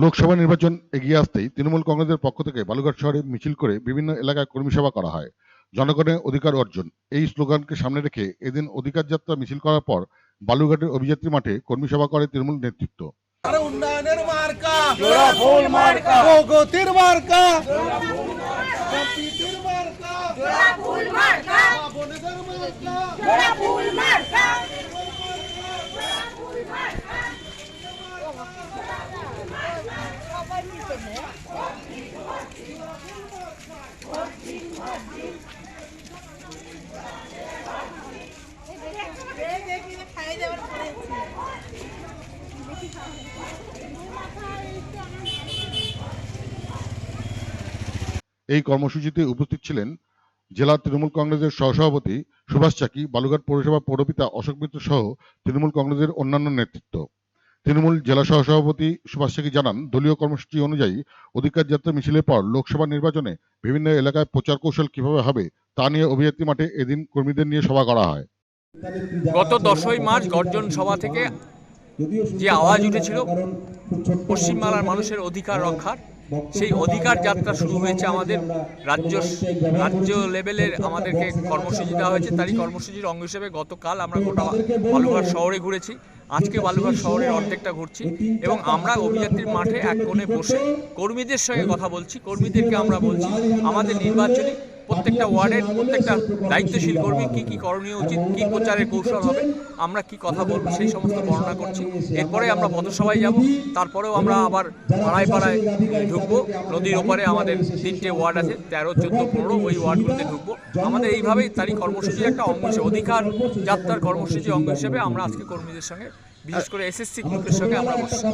লোকসভা নির্বাচন এগিয়ে আসতেই তৃণমূল কংগ্রেসের পক্ষ থেকে বালুঘাট শহরে মিছিল করে বিভিন্ন এলাকায় কর্মী সভা করা হয়। জনগণের অধিকার অর্জন। এই স্লোগানকে সামনে রেখে এদিন অধিকার যাত্রা মিছিল করার পর বালুঘাটের অভিযাত্রী মাঠে কর্মী সভা করে তৃণমূল নেতৃত্ব। উন্নয়নের মার্কা। মার্কা। প্রগতির মার্কা। মার্কা। এই কর্মসূচিতে উপস্থিত ছিলেন জেলা তৃণমূল কংগ্রেসের সহসভাপতি সুভাষ চাকি বালুঘাট পৌরসভা পৌরপিতা অশোক মিত্র সহ তৃণমূল কংগ্রেসের অন্যান্য নেতৃত্ব। তৃণমূল জেলা সহসভাপতি সুভাষ চাকি জানান, দলীয় কর্মসূচি অনুযায়ী অধিকার যাত্রা মিছিলের পর লোকসভা নির্বাচনে বিভিন্ন এলাকায় প্রচার কৌশল কীভাবে হবে তা নিয়ে অভিযাত্রী মাঠে এদিন কর্মীদের নিয়ে সভা করা হয়। গত দশই মার্চ গর্জন সভা থেকে যে আওয়াজ উঠেছিল, পশ্চিমবাংলার মানুষের অধিকার রক্ষার সেই অধিকার যাত্রা শুরু হয়েছে আমাদের রাজ্য রাজ্য লেভেলের আমাদেরকে কর্মসূচি দেওয়া হয়েছে তারই কর্মসূচির অঙ্গ হিসেবে গতকাল আমরা গোটা বালুঘাট শহরে ঘুরেছি আজকে বালুঘাট শহরের অর্ধেকটা ঘুরছি এবং আমরা অভিযাত্রীর মাঠে এক কোণে বসে কর্মীদের সঙ্গে কথা বলছি কর্মীদেরকে আমরা বলছি আমাদের নির্বাচনী প্রত্যেকটা ওয়ার্ডের প্রত্যেকটা দায়িত্বশীল কর্মী কী কী করণীয়, উচিত, কী প্রচারের কৌশল হবে, আমরা কি কথা বলব সেই সমস্ত বর্ণনা করছি। এরপরে আমরা পথসভায় যাব, তারপরেও আমরা আবার পাড়ায় পাড়ায় ঢুকবো। নদীর ওপারে আমাদের তিনটে ওয়ার্ড আছে, তেরো, চোদ্দ, পনেরো, ওই ওয়ার্ডগুলোতে ঢুকবো। আমাদের এইভাবেই তারই কর্মসূচির একটা অঙ্গ হিসেবে, অধিকার যাত্রার কর্মসূচির অঙ্গ হিসেবে আমরা আজকে কর্মীদের সঙ্গে, বিশেষ করে এসএসসি গ্রুপের সঙ্গে আমরা বসছি।